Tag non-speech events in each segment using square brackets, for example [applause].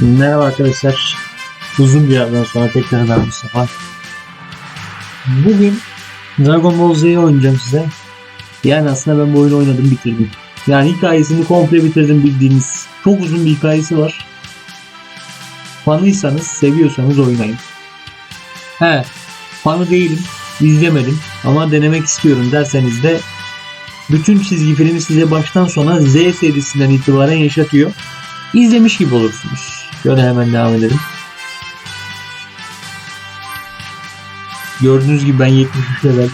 Merhaba arkadaşlar. Uzun bir aradan sonra tekrar ben Mustafa. Bugün Dragon Ball Z'yi oynayacağım size. Yani aslında ben bu oyunu oynadım bitirdim. Yani hikayesini komple bitirdim bildiğiniz. Çok uzun bir hikayesi var. Fanıysanız, seviyorsanız oynayın. He, fanı değilim, izlemedim ama denemek istiyorum derseniz de bütün çizgi filmi size baştan sona Z serisinden itibaren yaşatıyor. İzlemiş gibi olursunuz. Şöyle hemen devam edelim. Gördüğünüz gibi ben 73 level.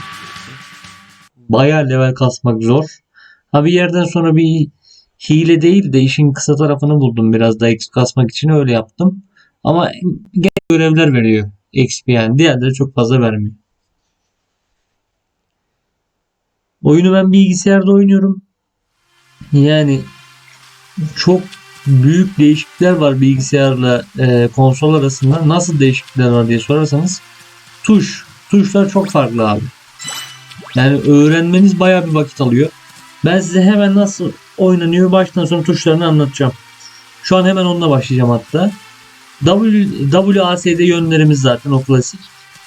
Bayağı level kasmak zor. Ha bir yerden sonra bir hile değil de işin kısa tarafını buldum biraz da XP kasmak için öyle yaptım. Ama genel görevler veriyor XP yani. Diğerleri çok fazla vermiyor. Oyunu ben bilgisayarda oynuyorum. Yani çok büyük değişiklikler var bilgisayarla e, konsol arasında. Nasıl değişiklikler var diye sorarsanız tuş. Tuşlar çok farklı abi. Yani öğrenmeniz bayağı bir vakit alıyor. Ben size hemen nasıl oynanıyor baştan sona tuşlarını anlatacağım. Şu an hemen onunla başlayacağım hatta. W, WASD yönlerimiz zaten o klasik.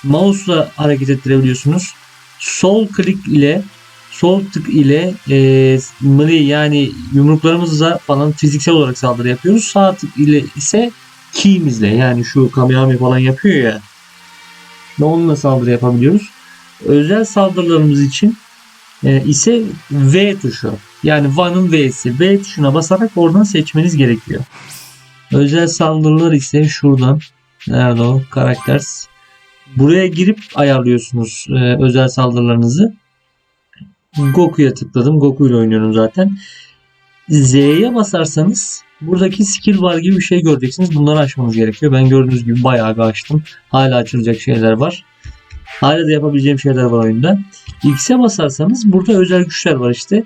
Mouse'la hareket ettirebiliyorsunuz. Sol klik ile sol tık ile e, mri yani yumruklarımızla falan fiziksel olarak saldırı yapıyoruz. Sağ tık ile ise key'imizle yani şu kamyami falan yapıyor ya. Ve onunla saldırı yapabiliyoruz. Özel saldırılarımız için e, ise V tuşu. Yani Van'ın V'si. V tuşuna basarak oradan seçmeniz gerekiyor. Özel saldırılar ise şuradan. Nerede o? Karakter. Buraya girip ayarlıyorsunuz e, özel saldırılarınızı. Goku'ya tıkladım. Goku ile oynuyorum zaten. Z'ye basarsanız buradaki skill var gibi bir şey göreceksiniz. Bunları açmanız gerekiyor. Ben gördüğünüz gibi bayağı açtım. Hala açılacak şeyler var. Hala da yapabileceğim şeyler var oyunda. X'e basarsanız burada özel güçler var işte.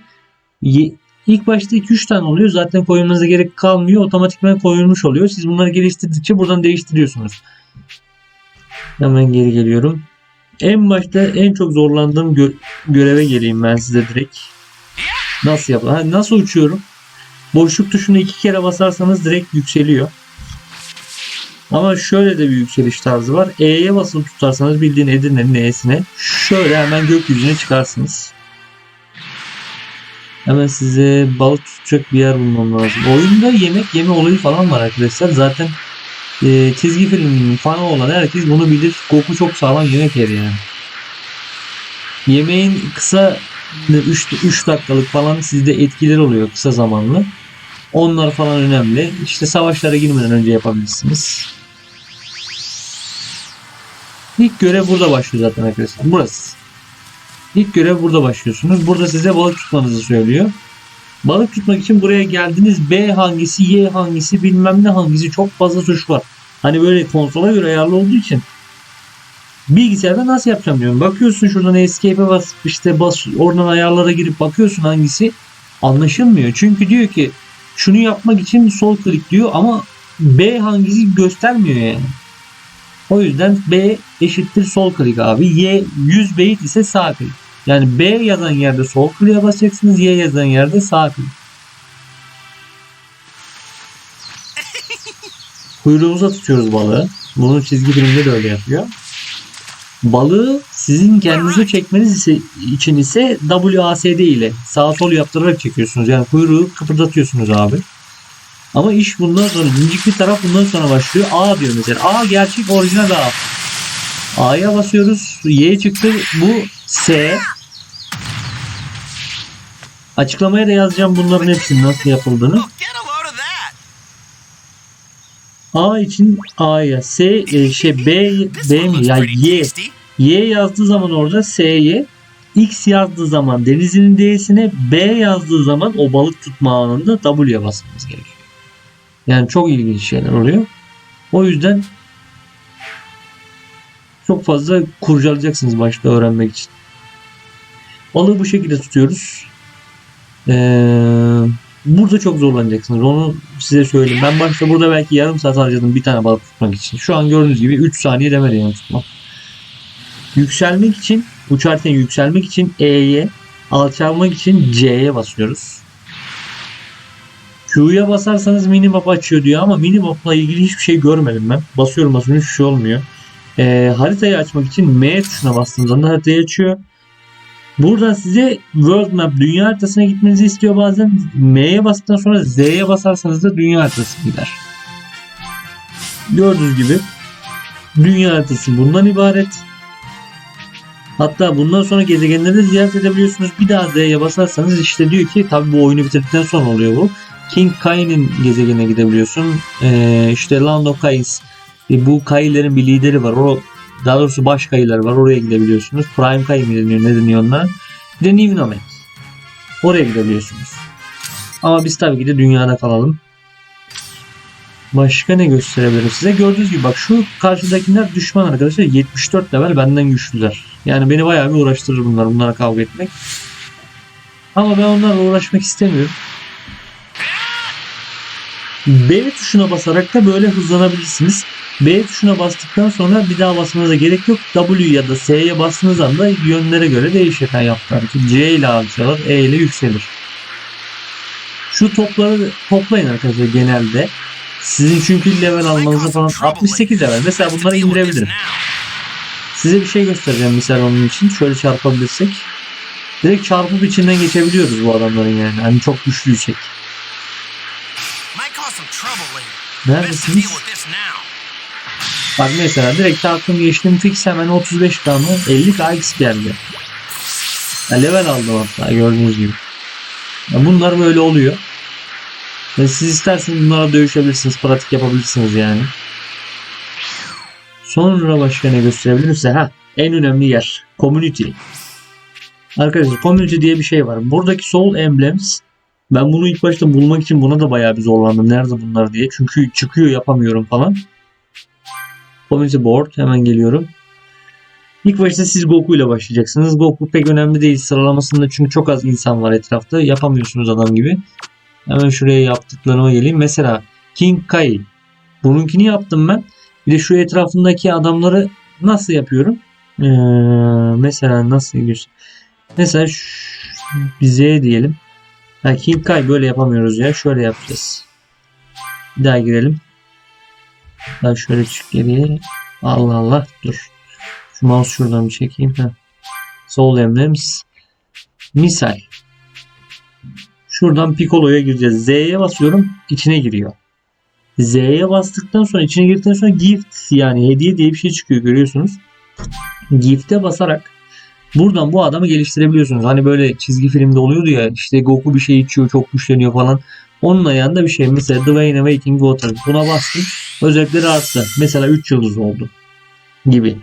İlk başta 2-3 tane oluyor. Zaten koymanıza gerek kalmıyor. Otomatikman koyulmuş oluyor. Siz bunları geliştirdikçe buradan değiştiriyorsunuz. Hemen geri geliyorum. En başta en çok zorlandığım gö- göreve geleyim ben size direkt. Nasıl yapalım? Ha, nasıl uçuyorum? Boşluk tuşunu iki kere basarsanız direkt yükseliyor. Ama şöyle de bir yükseliş tarzı var. E'ye basılı tutarsanız bildiğin Edirne'nin E'sine şöyle hemen gökyüzüne çıkarsınız. Hemen size balık tutacak bir yer bulmam lazım. Oyunda yemek yeme olayı falan var arkadaşlar. Zaten e, çizgi filminin fanı olan herkes bunu bilir. Goku çok sağlam yemek yeri yani. Yemeğin kısa 3, 3 dakikalık falan sizde etkileri oluyor kısa zamanlı. Onlar falan önemli. İşte savaşlara girmeden önce yapabilirsiniz. İlk görev burada başlıyor zaten arkadaşlar. Burası. İlk görev burada başlıyorsunuz. Burada size balık tutmanızı söylüyor. Balık tutmak için buraya geldiniz. B hangisi, Y hangisi, bilmem ne hangisi çok fazla tuş var. Hani böyle konsola göre ayarlı olduğu için bilgisayarda nasıl yapacağım diyorum. Bakıyorsun şuradan escape'e bas işte bas oradan ayarlara girip bakıyorsun hangisi anlaşılmıyor. Çünkü diyor ki şunu yapmak için sol klik diyor ama B hangisi göstermiyor yani. O yüzden B eşittir sol klik abi. Y 100 beyit ise sağ klik. Yani B yazan yerde sol kliğe basacaksınız. Y yazan yerde sağ klik. [laughs] Kuyruğumuza tutuyoruz balığı. Bunu çizgi filmde de öyle yapıyor. Balığı sizin kendinize çekmeniz ise, için ise WASD ile sağ sol yaptırarak çekiyorsunuz. Yani kuyruğu kıpırdatıyorsunuz abi. Ama iş bundan sonra incik bir taraf bundan sonra başlıyor. A diyor mesela. A gerçek orijinal A. A'ya basıyoruz. Y çıktı. Bu S. Açıklamaya da yazacağım bunların hepsinin nasıl yapıldığını. Get a için A'ya, S e, şey B B mi ya pretty Y. Y yazdığı zaman orada S'ye X yazdığı zaman denizin D'sine B yazdığı zaman o balık tutma anında W'ye basmamız gerekiyor. Yani çok ilginç şeyler oluyor. O yüzden çok fazla kurcalayacaksınız başta öğrenmek için. Balığı bu şekilde tutuyoruz. Ee, burada çok zorlanacaksınız. Onu size söyleyeyim. Ben başta burada belki yarım saat harcadım bir tane balık tutmak için. Şu an gördüğünüz gibi 3 saniye demedi yani tutmak. Yükselmek için, uçarken yükselmek için E'ye, alçalmak için C'ye basıyoruz. Q'ya basarsanız minimap açıyor diyor ama minimapla ilgili hiçbir şey görmedim ben. Basıyorum basıyorum hiçbir şey olmuyor. Ee, haritayı açmak için M tuşuna bastığınız anda haritayı açıyor. Buradan size World Map dünya haritasına gitmenizi istiyor bazen. M'ye bastıktan sonra Z'ye basarsanız da dünya haritası gider. Gördüğünüz gibi dünya haritası bundan ibaret. Hatta bundan sonra gezegenleri ziyaret edebiliyorsunuz. Bir daha Z'ye basarsanız işte diyor ki tabi bu oyunu bitirdikten sonra oluyor bu. King Kai'nin gezegenine gidebiliyorsun. Ee, işte Land of Kais. Bu Kai'lerin bir lideri var. O, daha doğrusu baş Kai'ler var. Oraya gidebiliyorsunuz. Prime Kai mi deniyor? Ne deniyor onlar? Bir de New. Oraya gidebiliyorsunuz. Ama biz tabii ki de dünyada kalalım. Başka ne gösterebilirim size? Gördüğünüz gibi bak şu karşıdakiler düşman arkadaşlar. 74 level benden güçlüler. Yani beni bayağı bir uğraştırır bunlar. Bunlara kavga etmek. Ama ben onlarla uğraşmak istemiyorum. B tuşuna basarak da böyle hızlanabilirsiniz. B tuşuna bastıktan sonra bir daha basmanıza gerek yok. W ya da S'ye bastığınız anda yönlere göre değişir. Yani yaptı. C ile alçalır, E ile yükselir. Şu topları toplayın arkadaşlar genelde. Sizin çünkü level almanızı falan 68 level. Mesela bunları indirebilirim. Size bir şey göstereceğim misal onun için. Şöyle çarpabilirsek. Direkt çarpıp içinden geçebiliyoruz bu adamların yani. Hani çok güçlüysek. Now. Bak mesela direkt çarptım geçtim fix hemen 35 k mı 50 k x geldi. Ya level aldım hatta gördüğünüz gibi. Ya bunlar böyle oluyor. Ve siz isterseniz bunlara dövüşebilirsiniz, pratik yapabilirsiniz yani. Sonra başka ne gösterebilirim size? Ha, en önemli yer. Community. Arkadaşlar community diye bir şey var. Buradaki soul emblems ben bunu ilk başta bulmak için buna da bayağı bir zorlandım. Nerede bunlar diye. Çünkü çıkıyor yapamıyorum falan. Community board hemen geliyorum. İlk başta siz Goku ile başlayacaksınız. Goku pek önemli değil sıralamasında çünkü çok az insan var etrafta. Yapamıyorsunuz adam gibi. Hemen şuraya yaptıklarıma geleyim. Mesela King Kai. Bununkini yaptım ben. Bir de şu etrafındaki adamları nasıl yapıyorum? Ee, mesela nasıl göster- Mesela Z diyelim. Ha, King böyle yapamıyoruz ya. Şöyle yapacağız. Bir daha girelim. Ben şöyle çık geriye. Allah Allah dur. Şu mouse şuradan bir çekeyim. Heh. Soul Emblems. Misal. Şuradan Piccolo'ya gireceğiz. Z'ye basıyorum. içine giriyor. Z'ye bastıktan sonra içine girdikten sonra gift yani hediye diye bir şey çıkıyor görüyorsunuz. Gift'e basarak buradan bu adamı geliştirebiliyorsunuz. Hani böyle çizgi filmde oluyordu ya işte Goku bir şey içiyor çok güçleniyor falan. Onun ayağında bir şey. Mesela Dwayne Awakening Water. Buna bastım. Özellikleri arttı. Mesela 3 yıldız oldu. Gibi.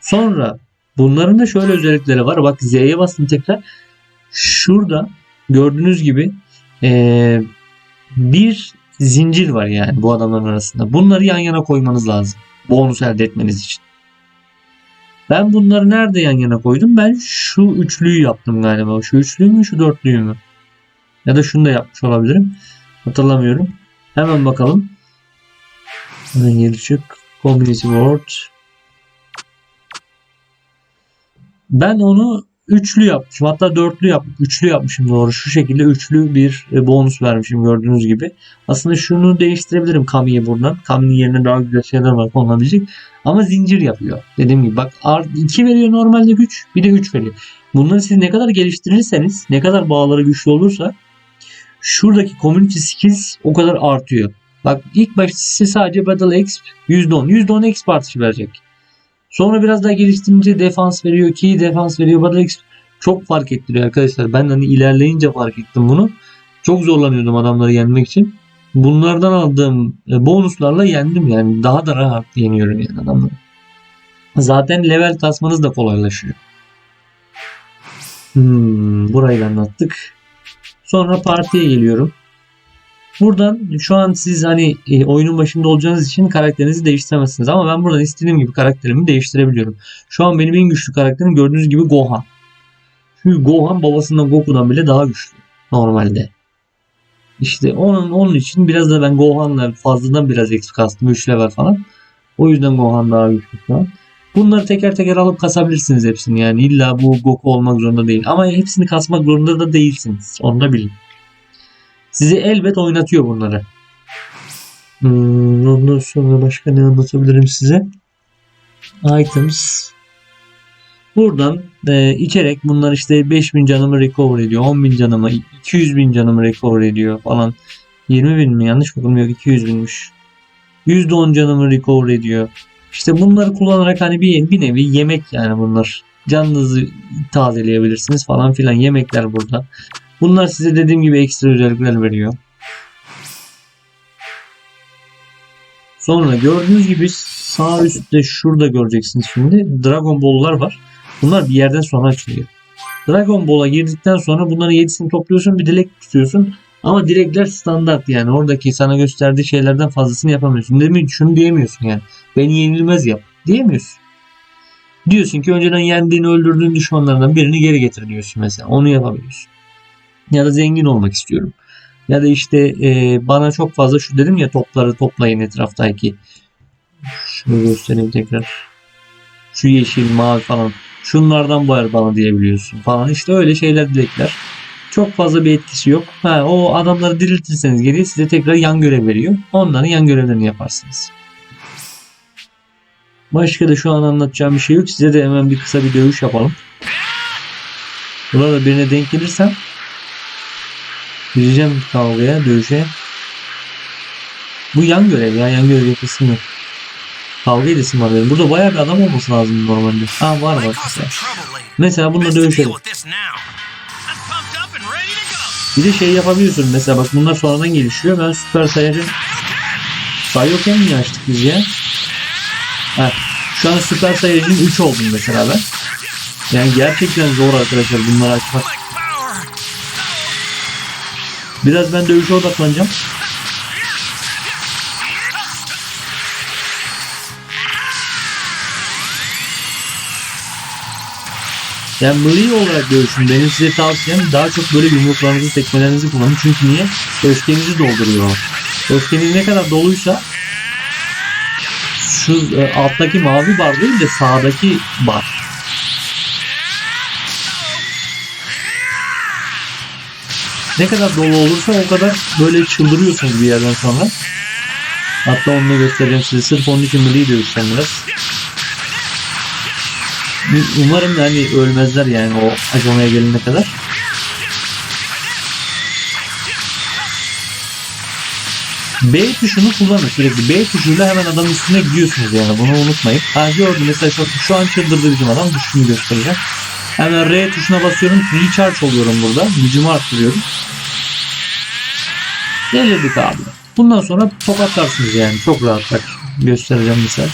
Sonra bunların da şöyle özellikleri var. Bak Z'ye bastım tekrar. Şurada gördüğünüz gibi eee, bir zincir var yani bu adamların arasında. Bunları yan yana koymanız lazım. Bonus elde etmeniz için. Ben bunları nerede yan yana koydum? Ben şu üçlüyü yaptım galiba. Şu üçlüyü mü şu dörtlüyü mü? Ya da şunu da yapmış olabilirim. Hatırlamıyorum. Hemen bakalım. Hemen geri çık. Community Board. Ben onu üçlü yapmışım. Hatta dörtlü yap, üçlü yapmışım doğru. Şu şekilde üçlü bir e, bonus vermişim gördüğünüz gibi. Aslında şunu değiştirebilirim Kami'ye buradan. Kami'nin yerine daha güzel şeyler var konulabilecek. Ama zincir yapıyor. Dediğim gibi bak 2 veriyor normalde güç bir de 3 veriyor. Bunları siz ne kadar geliştirirseniz ne kadar bağları güçlü olursa şuradaki community skills o kadar artıyor. Bak ilk başta size sadece Battle X %10. %10 X artışı verecek. Sonra biraz daha geliştirince defans veriyor, key defans veriyor. X çok fark ettiriyor arkadaşlar. Ben hani ilerleyince fark ettim bunu. Çok zorlanıyordum adamları yenmek için. Bunlardan aldığım e, bonuslarla yendim yani. Daha da rahat yeniyorum yani adamları. Zaten level kasmanız da kolaylaşıyor. Hmm, burayı anlattık. Sonra partiye geliyorum. Buradan şu an siz hani e, oyunun başında olacağınız için karakterinizi değiştiremezsiniz. Ama ben buradan istediğim gibi karakterimi değiştirebiliyorum. Şu an benim en güçlü karakterim gördüğünüz gibi Gohan. Çünkü Gohan babasından Goku'dan bile daha güçlü normalde. İşte onun onun için biraz da ben Gohan'la fazladan biraz eksik kastım 3 level falan. O yüzden Gohan daha güçlü şu an. Bunları teker teker alıp kasabilirsiniz hepsini yani illa bu Goku olmak zorunda değil. Ama hepsini kasmak zorunda da değilsiniz. Onu da bilin. Sizi elbet oynatıyor bunları. Hmm, ondan sonra başka ne anlatabilirim size? Items. Buradan e, içerek bunlar işte 5000 canımı recover ediyor. 10.000 canımı, 200 bin canımı recover ediyor falan. 20 bin mi? Yanlış mı okudum? Yok 200 binmiş. %10 canımı recover ediyor. İşte bunları kullanarak hani bir, bir nevi yemek yani bunlar. Canınızı tazeleyebilirsiniz falan filan yemekler burada. Bunlar size dediğim gibi ekstra özellikler veriyor. Sonra gördüğünüz gibi sağ üstte şurada göreceksiniz şimdi Dragon Ball'lar var. Bunlar bir yerden sonra açılıyor. Dragon Ball'a girdikten sonra bunların 7'sini topluyorsun bir dilek tutuyorsun. Ama dilekler standart yani oradaki sana gösterdiği şeylerden fazlasını yapamıyorsun. Demin şunu diyemiyorsun yani. Beni yenilmez yap diyemiyorsun. Diyorsun ki önceden yendiğin öldürdüğün düşmanlardan birini geri getir diyorsun mesela. Onu yapabiliyorsun. Ya da zengin olmak istiyorum. Ya da işte e, bana çok fazla şu dedim ya topları toplayın etraftaki. Şunu göstereyim tekrar. Şu yeşil, mavi falan. Şunlardan bayar bana diyebiliyorsun falan. İşte öyle şeyler dilekler. Çok fazla bir etkisi yok. Ha, o adamları diriltirseniz geriye size tekrar yan görev veriyor. Onların yan görevlerini yaparsınız. Başka da şu an anlatacağım bir şey yok. Size de hemen bir kısa bir dövüş yapalım. Burada birine denk gelirsem gireceğim kavgaya, dövüşe. Bu yan görev ya. Yan görev yapasım yok. Kavga edesim var benim. Burada bayağı bir adam olması lazım normalde. Ha var var. mesela. Mesela bununla dövüşelim. Bir de şey yapabiliyorsun mesela bak bunlar sonradan gelişiyor. Ben süper sayacı sayıyorken mi açtık biz ya? Ha, şu an süper sayacının 3 oldum mesela ben. Yani gerçekten zor arkadaşlar bunları açmak. Biraz ben dövüşe odaklanacağım. Yani melee olarak dövüşün. Benim size tavsiyem daha çok böyle yumruklarınızı, tekmelerinizi kullanın. Çünkü niye? Öfkenizi dolduruyor. Öfkeniz ne kadar doluysa şu e, alttaki mavi bar değil de sağdaki bar. Ne kadar dolu olursa o kadar böyle çıldırıyorsunuz bir yerden sonra. Hatta onu da göstereceğim size. Sırf onun için melee dövüşeceğim biraz. Umarım yani ölmezler yani o aşamaya gelene kadar. B tuşunu kullanın sürekli. B tuşuyla hemen adamın üstüne gidiyorsunuz yani bunu unutmayın. Ha gördüm mesela şu, şu an çıldırdı bizim adam. Düşünü göstereceğim. Hemen R tuşuna basıyorum. Recharge oluyorum burada. Gücümü arttırıyorum. Delirdik abi. Bundan sonra tokatlarsınız yani. Çok rahat bak. Göstereceğim mesela.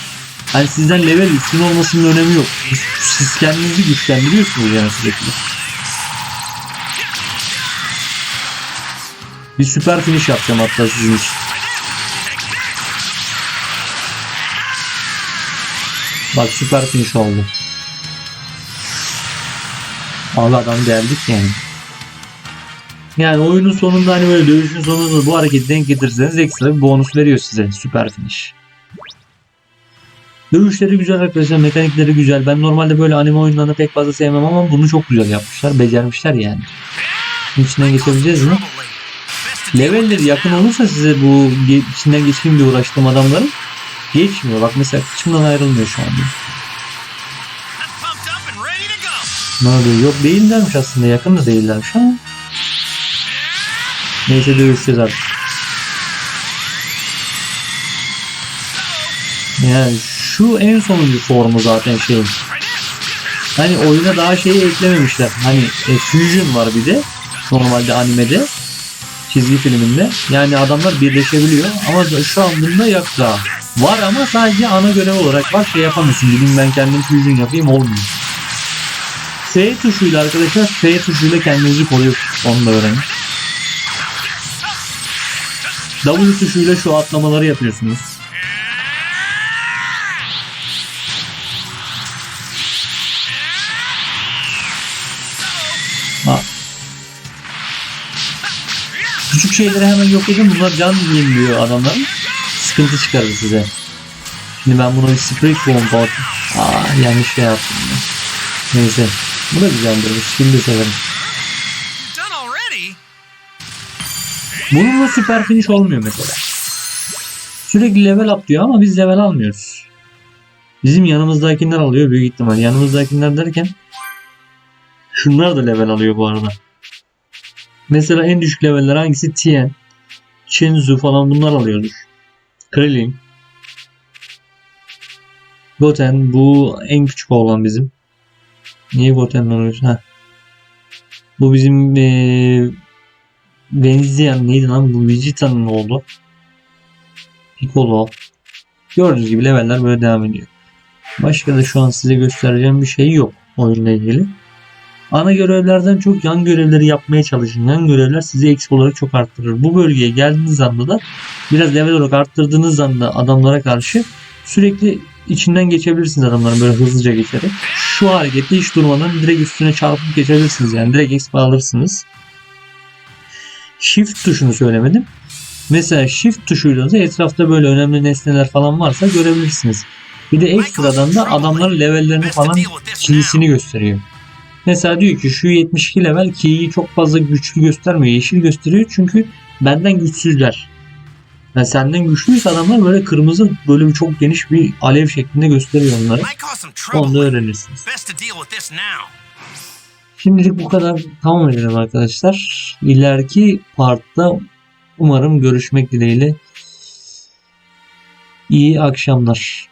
Hani sizden level üstün olmasının önemi yok. Siz kendinizi güçlendiriyorsunuz yani sürekli. Bir süper finish yapacağım hatta sizin için. Bak süper finish oldu. Allah adam geldik yani. Yani oyunun sonunda hani böyle dövüşün sonunda bu hareketi denk getirirseniz ekstra bir bonus veriyor size süper finish. Dövüşleri güzel arkadaşlar, mekanikleri güzel. Ben normalde böyle anime oyunlarını pek fazla sevmem ama bunu çok güzel yapmışlar, becermişler yani. İçinden geçebileceğiz mi? Levelleri yakın olursa size bu içinden geçeyim diye uğraştığım adamların geçmiyor. Bak mesela kıçımdan ayrılmıyor şu anda. Ne oluyor? Yok değillermiş aslında. Yakın da değillermiş ama. Neyse dövüşeceğiz artık. Yani şu en sonuncu formu zaten şeyin. Hani oyuna daha şeyi eklememişler. Hani e, Fusion var bir de. Normalde animede. Çizgi filminde. Yani adamlar birleşebiliyor. Ama şu an bunda yok daha. Var ama sadece ana görev olarak var. Şey yapamıyorsun. Gidin ben kendim Fusion yapayım olmuyor. F tuşuyla arkadaşlar F tuşuyla kendinizi koruyorsunuz. Onu da öğrenin. W tuşuyla şu atlamaları yapıyorsunuz. Ha. Küçük şeyleri hemen yok edin. Bunlar can yeniliyor adamlar. Sıkıntı çıkarır size. Şimdi ben buna bir spray bomba atayım. Aa yanlış şey yaptım. ya. Neyse. Bu da güzeldir. Bu skill de severim. Bununla süper finish olmuyor mesela. Sürekli level up diyor ama biz level almıyoruz. Bizim yanımızdakiler alıyor büyük ihtimal. Yanımızdakiler derken şunlar da level alıyor bu arada. Mesela en düşük leveller hangisi? Tien, Chinzu falan bunlar alıyordur. Krillin. Goten bu en küçük olan bizim. Niye Goten'den alıyorsun? Ha. Bu bizim eee benzeyen neydi lan bu Vegeta'nın oğlu. Piccolo. Gördüğünüz gibi leveller böyle devam ediyor. Başka da şu an size göstereceğim bir şey yok oyunla ilgili. Ana görevlerden çok yan görevleri yapmaya çalışın. Yan görevler sizi eksik olarak çok arttırır. Bu bölgeye geldiğiniz anda da biraz level olarak arttırdığınız anda adamlara karşı sürekli içinden geçebilirsiniz adamların böyle hızlıca geçerek. Şu harekette hiç durmadan direkt üstüne çarpıp geçebilirsiniz yani direkt exp alırsınız. Shift tuşunu söylemedim. Mesela shift tuşuyla da etrafta böyle önemli nesneler falan varsa görebilirsiniz. Bir de ekstradan da adamların levellerini falan kilisini gösteriyor. Mesela diyor ki şu 72 level ki'yi çok fazla güçlü göstermiyor. Yeşil gösteriyor çünkü benden güçsüzler. Yani senden güçlüyse adamlar böyle kırmızı bir çok geniş bir alev şeklinde gösteriyor onları. Onu da öğrenirsiniz. Şimdilik bu kadar tamam edelim arkadaşlar. İleriki partta umarım görüşmek dileğiyle. İyi akşamlar.